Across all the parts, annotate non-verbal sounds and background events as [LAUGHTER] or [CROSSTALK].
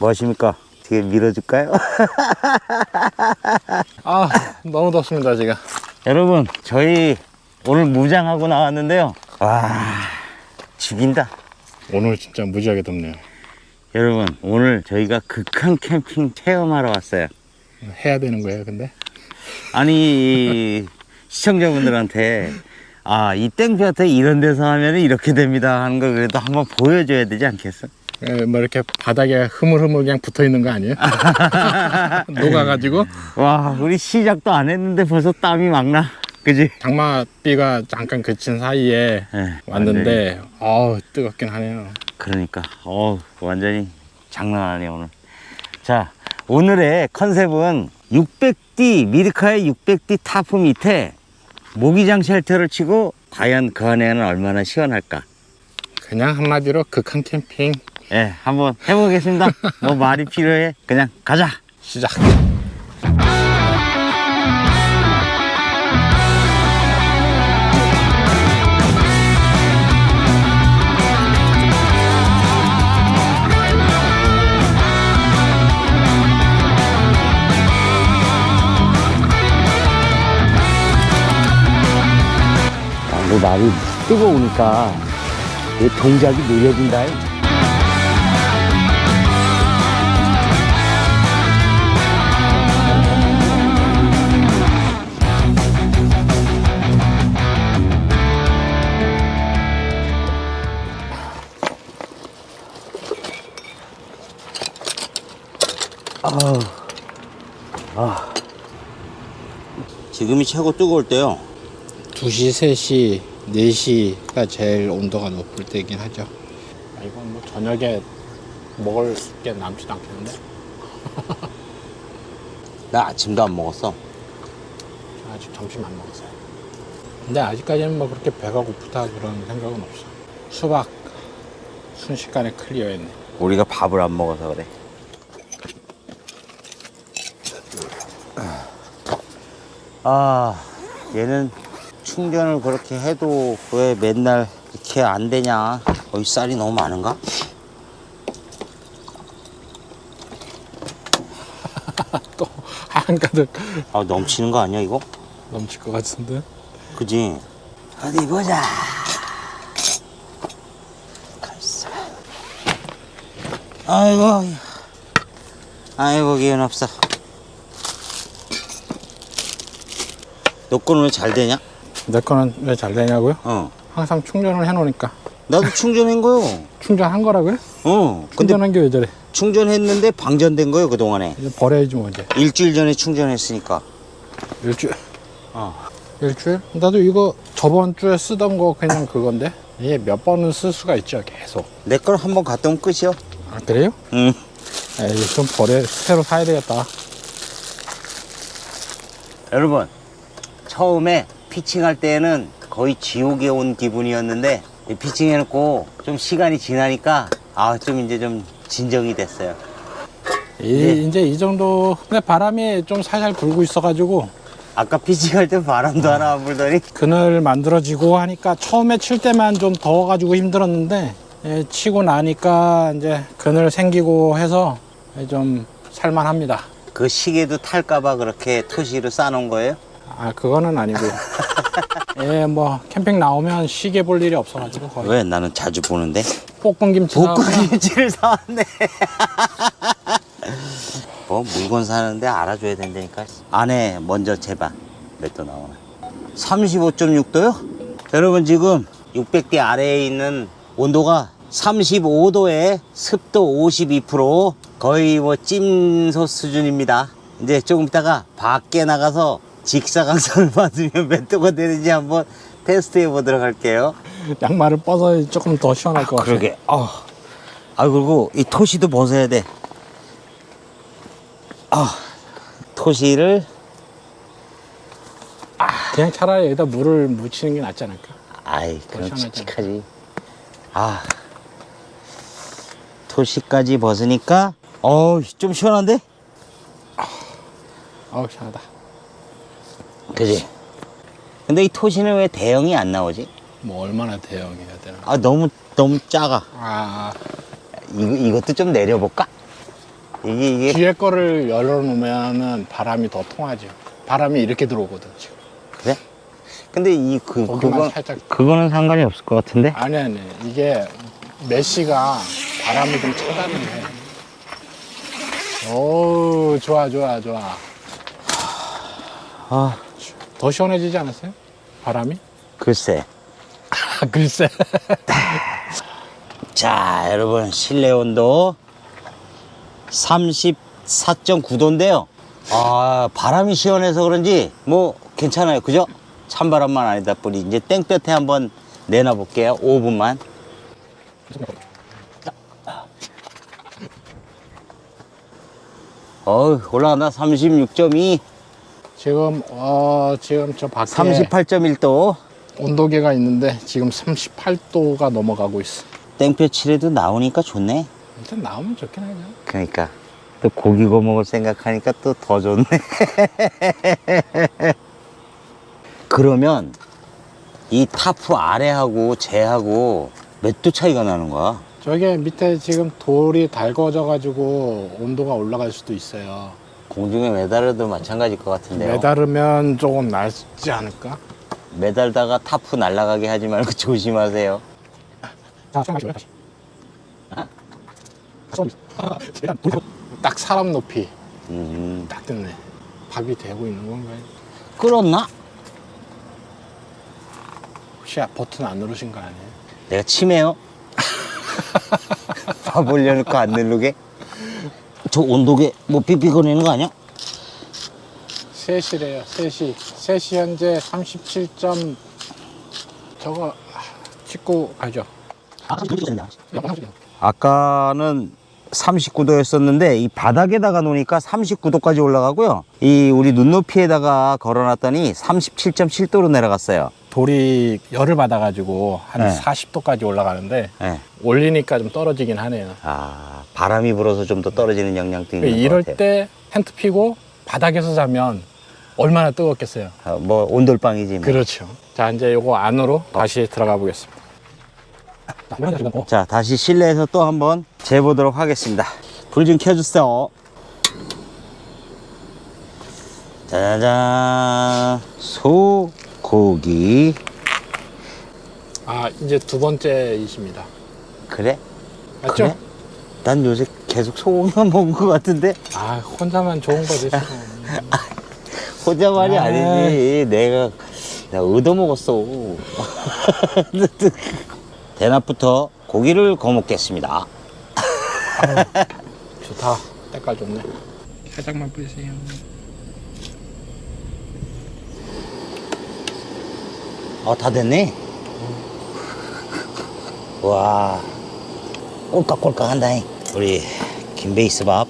뭐 하십니까? 어떻게 밀어줄까요? [LAUGHS] 아 너무 덥습니다 지금 여러분, 저희 오늘 무장하고 나왔는데요. 와, 죽인다. 오늘 진짜 무지하게 덥네요 여러분, 오늘 저희가 극한 캠핑 체험하러 왔어요. 해야 되는 거예요 근데 아니, 이 시청자분들한테 아, 이 땡볕에 이런 데서 하면 이렇게 됩니다 하는 걸 그래도 한번 보여줘야 되지 않겠어? 에, 뭐 이렇게 바닥에 흐물흐물 그냥 붙어 있는 거 아니에요? [LAUGHS] 녹아가지고? 와, 우리 시작도 안 했는데 벌써 땀이 막 나. 그지? 장마비가 잠깐 그친 사이에 예, 왔는데 아우 뜨겁긴 하네요. 그러니까. 어 완전히 장난 아니에요 오늘. 자 오늘의 컨셉은 600D 미르카의 600D 타프 밑에 모기장 쉘터를 치고 과연 그 안에는 얼마나 시원할까? 그냥 한마디로 극한 캠핑 예 한번 해보겠습니다. 뭐 말이 필요해? 그냥 가자. 시작. 아, 뭐 날이 뜨거우니까 이 동작이 느려진다 지금이 최고 뜨거울 때요. 2시, 3시, 4시가 제일 온도가 높을 때긴 하죠. 아, 이건 뭐 저녁에 먹을 게 남지도 않겠는데? [LAUGHS] 나 아침도 안 먹었어. 아직 점심 안 먹었어요. 근데 아직까지는 뭐 그렇게 배가 고프다 그런 생각은 없어. 수박 순식간에 클리어했네. 우리가 밥을 안 먹어서 그래. 아, 얘는 충전을 그렇게 해도 왜 맨날 이렇게 안 되냐? 어이 쌀이 너무 많은가? [LAUGHS] 또 한가득 아, 넘치는 거 아니야, 이거? 넘칠 것 같은데 그지? 어디 보자. 갈사. 아이고, 아이고, 기운 없어. 너 거는 왜 잘 되냐? 내 거는 왜 잘 되냐고요? 어. 항상 충전을 해놓으니까 나도 충전한 거요. [LAUGHS] 충전한 거라고요? 어. 근데 충전한 게 왜 저래 충전했는데 방전된 거예요, 그동안에. 이제 버려야지 뭐 이제 일주일 전에 충전했으니까. 일주일 어. 일주일? 나도 이거 저번 주에 쓰던 거 그냥 그건데 이게 몇 번은 쓸 수가 있죠 계속 내 걸 한 번 갔다 오면 끝이요. 아 그래요? 응. 에이 좀 버려 새로 사야 되겠다 여러분, 처음에 피칭할 때는 거의 지옥에 온 기분이었는데, 이 피칭해놓고 좀 시간이 지나니까, 아, 좀 이제 좀 진정이 됐어요. 이, 예. 이제 이 정도 근데 바람이 좀 살살 불고 있어가지고 아까 피칭할 때 바람도 하나 안 불더니, 그늘 만들어지고 하니까 처음에 칠 때만 좀 더워가지고 힘들었는데 예, 치고 나니까 이제 그늘 생기고 해서 좀 살만합니다. 그 시계도 탈까봐 그렇게 토시로 싸놓은 거예요? 아 그거는 아니고요. [LAUGHS] 예, 뭐 캠핑 나오면 시계 볼 일이 없어가지고 거의 왜? 나는 자주 보는데. 볶음김치 볶음김치를 사왔네. [LAUGHS] 뭐 물건 사는데 알아줘야 된다니까. 안에 먼저 재봐. 몇 도 나오나. 35.6도요? 여러분 지금 600대 아래에 있는 온도가 35도에 습도 52% 거의 뭐 찜소 수준입니다. 이제 조금 있다가 밖에 나가서 직사광선을 [LAUGHS] 받으면 몇 도가 되는지 한번 테스트 해 보도록 할게요. 양말을 벗어 조금 더 시원할 것 같아요. 그러게. 아, 아 그리고 이 토시도 벗어야 돼. 아, 토시를 그냥 차라리 여기다 물을 묻히는 게 낫지 않을까? 아이 그럼 시원하잖아. 칙칙하지. 아, 토시까지 벗으니까 어우 좀 시원한데? 아우 시원하다. 그지? 근데 이 토시는 왜 대형이 안 나오지? 뭐 얼마나 대형해야 되나? 아 너무 너무 작아. 아 이거 이것도 좀 내려볼까? 이게 이게 뒤에 거를 열어놓으면은 바람이 더 통하죠. 바람이 이렇게 들어오거든 지금. 그래? 근데 이 그 거기만 그거 살짝. 그거는 상관이 없을 것 같은데. 아니 아니 이게 메시가 바람을 좀 차단을 해. 오 좋아 좋아 좋아. 아 더 시원해지지 않았어요? 바람이? 글쎄. 아 글쎄. [LAUGHS] 자, 여러분 실내 온도 34.9도인데요. 아, 바람이 시원해서 그런지 뭐 괜찮아요. 그죠? 찬바람만 아니다 뿐이 이제 땡볕에 한번 내놔 볼게요. 5분만. 어우, 올라간다. 36.2, 지금 어 지금 저 밖에 38.1도. 온도계가 있는데 지금 38도가 넘어가고 있어. 땡볕이라도 나오니까 좋네. 일단 나오면 좋긴 하죠. 그러니까 또 고기 구워 먹을 생각하니까 또 더 좋네. [LAUGHS] 그러면 이 타프 아래하고 쟤하고 몇 도 차이가 나는 거야? 저게 밑에 지금 돌이 달궈져 가지고 온도가 올라갈 수도 있어요. 공중에 매달려도 마찬가지일 것 같은데요. 매달으면 조금 낫지 않을까? 매달다가 타프 날아가게 하지 말고 [LAUGHS] 조심하세요. 자, 다시. 딱 사람 높이 음, 딱 됐네. 밥이 되고 있는 건가요? 끓었나? 혹시 버튼 안 누르신 거 아니에요? 내가 치매요? [LAUGHS] 밥 올려놓고 안 누르게? 저 온도계 뭐 삐삐거리는 거 아니야? 3시래요. 3시. 3시 현재 37점 저거 아, 찍고 가죠. 아까는 39도였었는데 이 바닥에다가 놓으니까 39도까지 올라가고요. 이 우리 눈높이에다가 걸어놨더니 37.7도로 내려갔어요. 돌이 열을 받아가지고 한 네. 40도까지 올라가는데 예. 올리니까 좀 떨어지긴 하네요. 아 바람이 불어서 좀 더 떨어지는 영향도 있는 것 이럴 같아요. 때 텐트 피고 바닥에서 자면 얼마나 뜨겁겠어요. 아, 뭐 온돌방이지. 뭐. 그렇죠. 자 이제 요거 안으로 다시 들어가 보겠습니다. 자 다시 실내에서 또 한번 재보도록 하겠습니다. 불 좀 켜주세요. 짜잔 소 고기 아 이제 두 번째이십니다. 그래? 맞죠? 그래? 난 요새 계속 소고기만 [LAUGHS] 먹은 것 같은데 아 혼자만 좋은 거 드시고 [LAUGHS] 혼자말이 아. 아니지 내가 내가 얻어 먹었어 [LAUGHS] 대낮부터 고기를 구워 먹겠습니다 좋다. 때깔 좋네. 살짝만 뿌리세요. 어다 됐네 와 꼴깍꼴깍 한다 우리 김베이스밥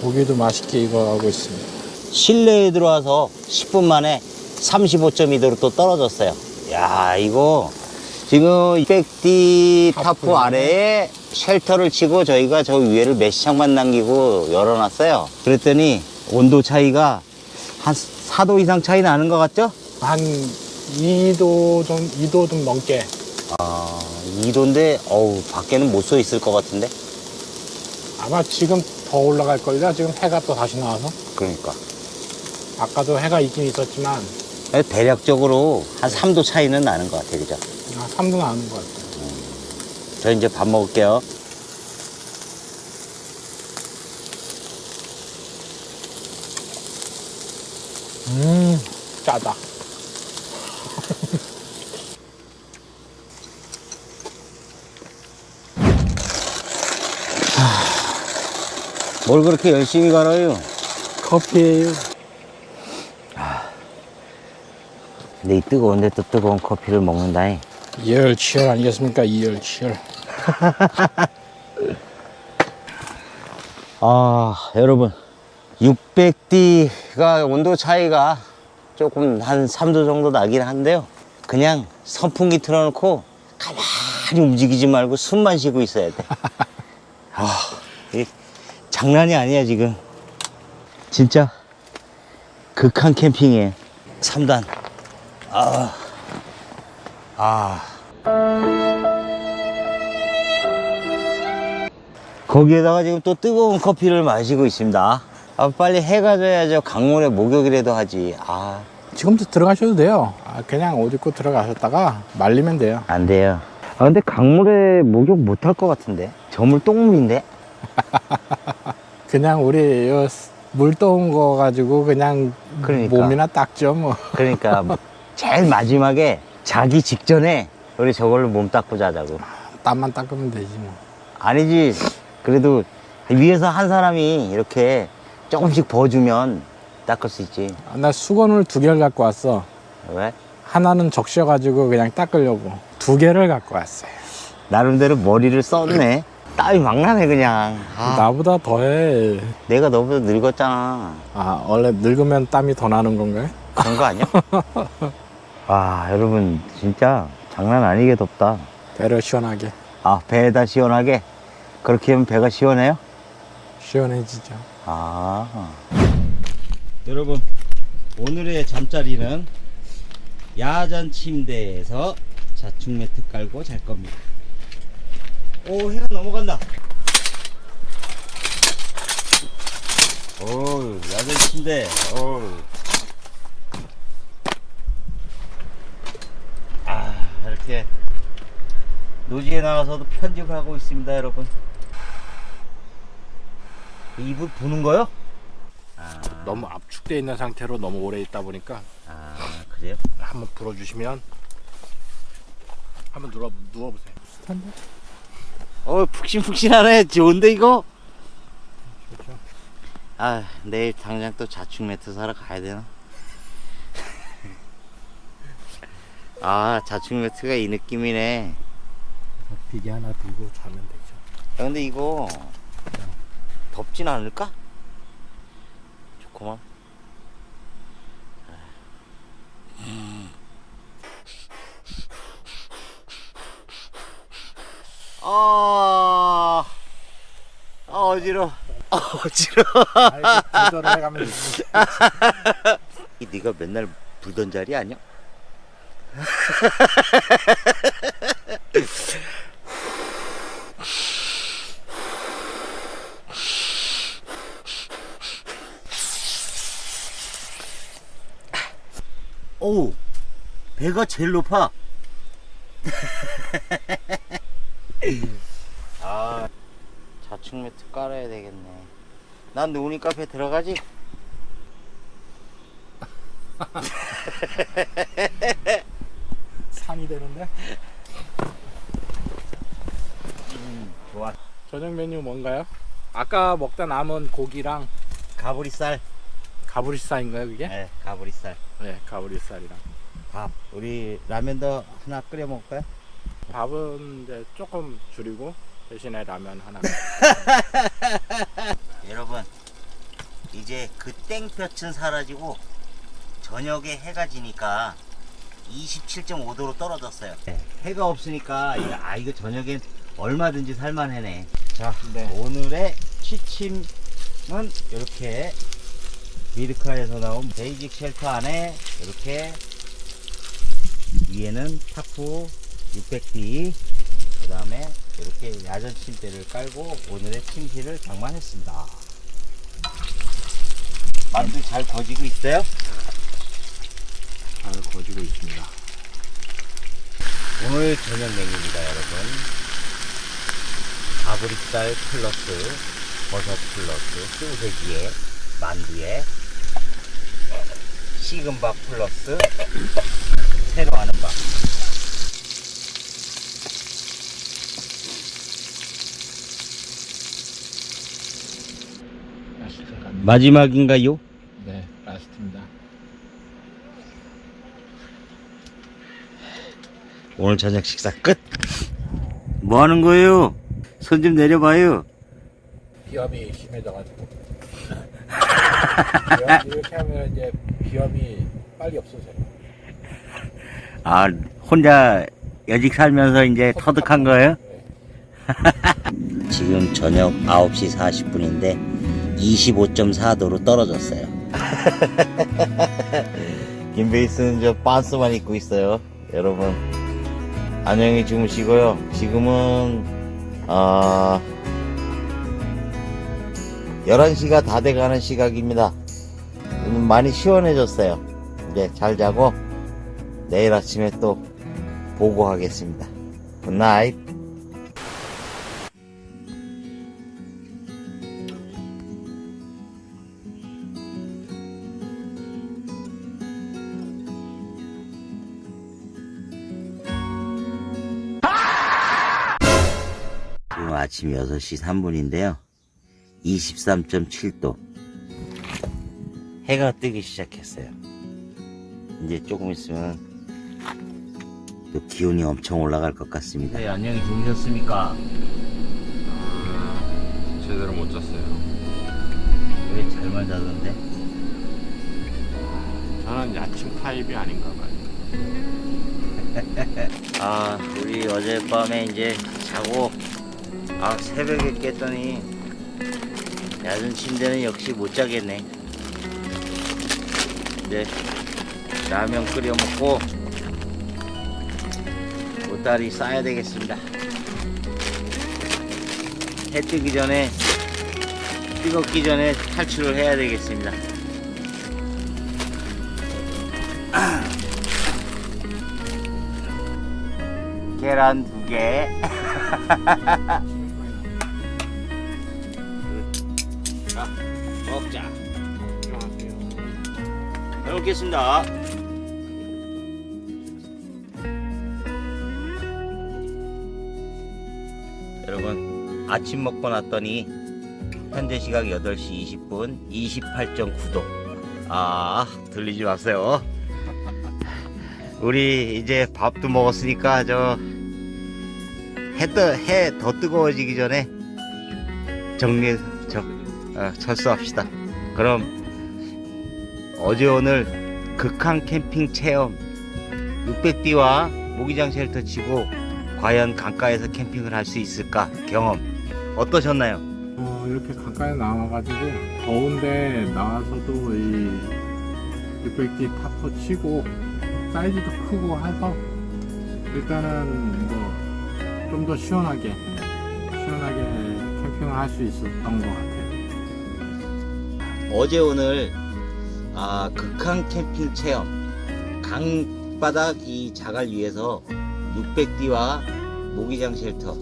고기도 맛있게 익어가고 있습니다. 실내에 들어와서 10분 만에 35.2도로 또 떨어졌어요. 야, 이거 지금 200D 타프 타프. 아래에 쉘터를 치고 저희가 저 위에를 메시창만 남기고 열어놨어요. 그랬더니 온도 차이가 한 4도 이상 차이 나는 것 같죠? 한 2도 좀 2도 좀 넘게 아, 2도인데, 어우, 밖에는 못 서 있을 것 같은데? 아마 지금 더 올라갈 걸요. 지금 해가 또 다시 나와서 그러니까. 아까도 해가 있긴 있었지만 대략적으로 한 3도 차이는 나는 것 같아요. 그죠? 아, 3도 나는 것 같아요. 저 이제 밥 먹을게요. 음 짜다. 뭘 그렇게 열심히 갈아요? 커피예요. 근데 이 뜨거운데 또 뜨거운 커피를 먹는다잉. 이열치열 아니겠습니까? 이열치열. [LAUGHS] 아, 여러분. 600D가 온도 차이가 조금 한 3도 정도 나긴 한데요. 그냥 선풍기 틀어놓고 가만히 움직이지 말고 숨만 쉬고 있어야 돼. [LAUGHS] 아, 이 장난이 아니야, 지금. 진짜 극한 캠핑이에요. 3단. 아, 아. 거기에다가 지금 또 뜨거운 커피를 마시고 있습니다. 아, 빨리 해가 져야죠. 강물에 목욕이라도 하지. 아, 지금도 들어가셔도 돼요. 아, 그냥 옷 입고 들어가셨다가 말리면 돼요. 안 돼요. 아, 근데 강물에 목욕 못할 것 같은데. 저물 똥물인데? [LAUGHS] 그냥 우리 요 물 떠온 거 가지고 그냥 그러니까. 몸이나 닦죠 뭐. 그러니까 제일 마지막에 자기 직전에 우리 저걸로 몸 닦고 자자고. 땀만 닦으면 되지 뭐. 아니지. 그래도 위에서 한 사람이 이렇게 조금씩 버주면 닦을 수 있지. 아, 나 수건을 두 개를 갖고 왔어. 왜? 하나는 적셔가지고 그냥 닦으려고 두 개를 갖고 왔어요. 나름대로 머리를 썼네. 땀이 막 나네, 그냥. 아, 나보다 더해. 내가 너보다 늙었잖아. 아 원래 늙으면 땀이 더 나는 건가요? 그런 거 아니야? [LAUGHS] 와, 여러분, 진짜 장난 아니게 덥다. 배를 시원하게 아, 배에다 시원하게? 그렇게 하면 배가 시원해요? 시원해지죠. 아. 여러분, 오늘의 잠자리는 야전 침대에서 자충 매트 깔고 잘 겁니다. 오, 해가 넘어간다. 오, 야전 침대. 오. 아, 이렇게 노지에 나가서도 편집을 하고 있습니다, 여러분. 이불 부는 거요? 아, 너무 압축돼 있는 상태로 너무 오래 있다 보니까 아 그래요? 한번 불어주시면 한번 누워 누워보세요. 어 푹신푹신하네 좋은데 이거? 그렇죠. 아 내일 당장 또 자충 매트 사러 가야 되나? [LAUGHS] 아 자충 매트가 이 느낌이네 비계 하나 들고 자면 되죠. 야, 근데 이거 덥진 않을까? 좋구만 아, 아 어지러. 아 어지러. 해가면 되지. 이 네가 맨날 불던 자리 아니야? 오, 배가 제일 높아. 아, 자충 매트 깔아야 되겠네. 난 노니 카페 들어가지? 산이 되는데 좋아. 저녁 메뉴 뭔가요? 아까 먹다 남은 고기랑 가브리살. 가브리살인가요 그게? 네, 가브리살. 네, 가브리살이랑 밥. 우리 라면도 하나 끓여 먹을까요? 밥은 이제 조금 줄이고 대신에 라면 하나. [LAUGHS] 여러분, 이제 그 땡볕은 사라지고 저녁에 해가 지니까 27.5도로 떨어졌어요. 해가 없으니까 이- 아 이거 저녁엔 얼마든지 살만하네. 자, 네. 오늘의 취침은 이렇게 미르카에서 나온 베이직 쉘터 안에 이렇게 위에는 타프 600D 그 다음에 이렇게 야전 침대를 깔고 오늘의 침실을 장만했습니다. 만두 잘 거지고 있어요? 잘 거지고 있습니다. 오늘 저녁 메뉴입니다, 여러분. 가브리살 플러스 버섯 플러스 소세지에 만두에 식은 밥 플러스 새로 하는 밥. 라스트가 마지막인가요? 네, 라스트입니다. 오늘 저녁 식사 끝. 뭐 하는 거예요? 손 좀 내려봐요. 비염이 심해져가지고 [LAUGHS] 비염 이렇게 하면 이제 비염이 빨리 없어져요. 아, 혼자 여직 살면서 이제 터득한 거예요? 네. [LAUGHS] 지금 저녁 9시 40분인데 25.4도로 떨어졌어요. [LAUGHS] 김베이스는 저 반스만 입고 있어요. 여러분 안녕히 주무시고요. 지금은 아 11시가 다 돼가는 시각입니다. 좀 많이 시원해졌어요. 이제 잘 자고 내일 아침에 또 보고하겠습니다. 굿나잇. 아침 6시 3분인데요. 23.7도. 해가 뜨기 시작했어요. 이제 조금 있으면 또 기온이 엄청 올라갈 것 같습니다. 네, 안녕히 주무셨습니까? 제대로 못 잤어요. 왜 잘만 자던데? 저는 아침 타입이 아닌가 봐요. [LAUGHS] 아, 우리 어젯밤에 이제 자고 아, 새벽에 깼더니 낮은 침대는 역시 못 자겠네. 이제 라면 끓여 먹고 보따리 싸야 되겠습니다. 해 뜨기 전에 뜨겁기 전에 탈출을 해야 되겠습니다. [CLEARS THROAT] 계란 두 개. [LAUGHS] 먹자. 잘 먹겠습니다. 여러분, 아침 먹고 났더니 현재 시각 8시 20분 28.9도. 아, 들리지 마세요. 우리 이제 밥도 먹었으니까 저해더 뜨거워지기 전에 정리 저 어, 철수합시다. 그럼 어제 오늘 극한 캠핑 체험 600D와 모기장 쉘터 치고 과연 강가에서 캠핑을 할 수 있을까 경험 어떠셨나요? 어, 이렇게 가까이 나와가지고 더운데 나와서도 이 600D 타퍼 치고 사이즈도 크고 해서 일단은 뭐 좀 더 시원하게 시원하게 캠핑을 할 수 있었던 것 같아요. 어제 오늘 아, 극한 캠핑 체험. 강바닥 이 자갈 위에서 600D와 모기장 쉘터.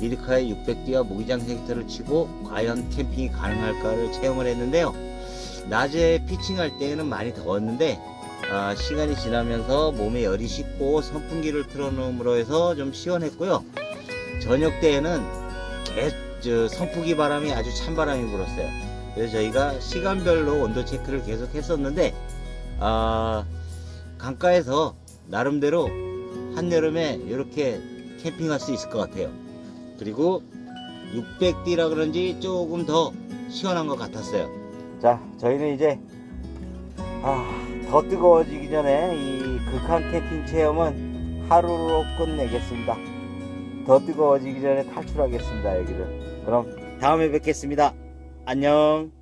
리리카의 600D와 모기장 쉘터를 치고 과연 캠핑이 가능할까를 체험을 했는데요. 낮에 피칭할 때는 많이 더웠는데 아, 시간이 지나면서 몸에 열이 식고 선풍기를 틀어놓음으로 해서 좀 시원했고요. 저녁 때에는 개, 저, 선풍기 바람이 아주 찬바람이 불었어요 그래서 저희가 시간별로 온도 체크를 계속 했었는데 아, 강가에서 나름대로 한여름에 이렇게 캠핑할 수 있을 것 같아요. 그리고 600D라 그런지 조금 더 시원한 것 같았어요. 자, 저희는 이제 아, 더 뜨거워지기 전에 이 극한 캠핑 체험은 하루로 끝내겠습니다. 더 뜨거워지기 전에 탈출하겠습니다, 여기를. 그럼 다음에 뵙겠습니다. 안녕.